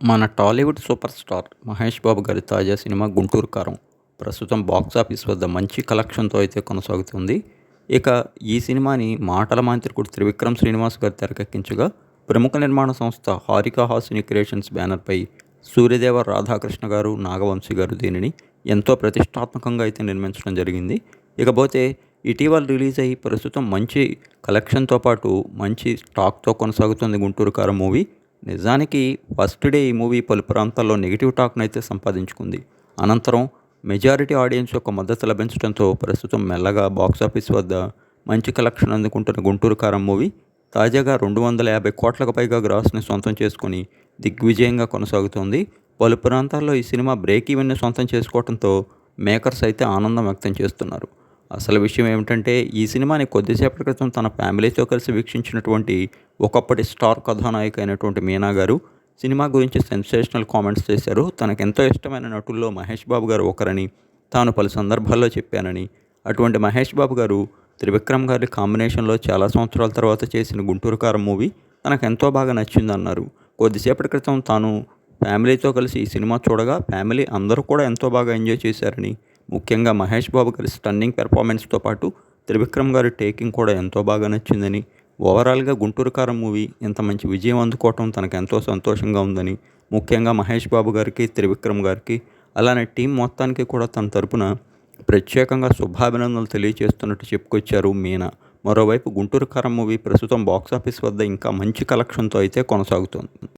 మన Tollywood super star Mahesh Babu గారి తాజా సినిమా గుంటూరు కారం ప్రస్తుతం బాక్స్ ఆఫీస్ వద్ద మంచి కలెక్షన్తో అయితే కొనసాగుతుంది. ఇక ఈ సినిమాని మాటల మాంత్రికుడు త్రివిక్రమ్ శ్రీనివాస్ గారు తెరకెక్కించగా ప్రముఖ నిర్మాణ సంస్థ హారికా హాసిని క్రియేషన్స్ బ్యానర్పై సూర్యదేవ రాధాకృష్ణ గారు నాగవంశీ గారు దీనిని ఎంతో ప్రతిష్టాత్మకంగా అయితే నిర్మించడం జరిగింది. ఇకపోతే ఇటీవల రిలీజ్ అయ్యి ప్రస్తుతం మంచి కలెక్షన్తో పాటు మంచి స్టాక్తో కొనసాగుతుంది గుంటూరు కారం మూవీ. నిజానికి ఫస్ట్ డే ఈ మూవీ పలు ప్రాంతాల్లో నెగిటివ్ టాక్ను అయితే సంపాదించుకుంది. అనంతరం మెజారిటీ ఆడియన్స్ యొక్క మద్దతు లభించడంతో ప్రస్తుతం మెల్లగా బాక్సాఫీస్ వద్ద మంచి కలెక్షన్ అందుకుంటున్న గుంటూరు కారం మూవీ తాజాగా రెండు వందల యాభై కోట్లకు పైగా గ్రాస్ని సొంతం చేసుకుని దిగ్విజయంగా కొనసాగుతోంది. పలు ప్రాంతాల్లో ఈ సినిమా బ్రేక్ ఈవెన్ని సొంతం చేసుకోవడంతో మేకర్స్ అయితే ఆనందం వ్యక్తం చేస్తున్నారు. అసలు విషయం ఏమిటంటే ఈ సినిమాని కొద్దిసేపటి క్రితం తన ఫ్యామిలీతో కలిసి వీక్షించినటువంటి ఒకప్పటి స్టార్ కథానాయిక అయినటువంటి మీనా గారు సినిమా గురించి సెన్సేషనల్ కామెంట్స్ చేశారు. తనకెంతో ఇష్టమైన నటుల్లో మహేష్ బాబు గారు ఒకరని తాను పలు సందర్భాల్లో చెప్పానని. అటువంటి మహేష్ బాబు గారు త్రివిక్రమ్ గారి కాంబినేషన్లో చాలా సంవత్సరాల తర్వాత చేసిన గుంటూరు కారం మూవీ తనకు ఎంతో బాగా నచ్చిందన్నారు. కొద్దిసేపటి క్రితం తాను ఫ్యామిలీతో కలిసి ఈ సినిమా చూడగా ఫ్యామిలీ అందరూ కూడా ఎంతో బాగా ఎంజాయ్ చేశారని ముఖ్యంగా మహేష్ బాబు గారి స్టన్నింగ్ పెర్ఫార్మెన్స్తో పాటు త్రివిక్రమ్ గారి టేకింగ్ కూడా ఎంతో బాగా నచ్చిందని ఓవరాల్గా గుంటూరు కారం మూవీ ఇంత మంచి విజయం అందుకోవటం తనకు ఎంతో సంతోషంగా ఉందని ముఖ్యంగా మహేష్ బాబు గారికి త్రివిక్రమ్ గారికి అలానే టీం మొత్తానికి కూడా తన తరపున ప్రత్యేకంగా శుభాభినందనలు తెలియజేస్తున్నట్టు చెప్పుకొచ్చారు మీనా. మరోవైపు గుంటూరు కారం మూవీ ప్రస్తుతం బాక్సాఫీస్ వద్ద ఇంకా మంచి కలెక్షన్తో అయితే కొనసాగుతోంది.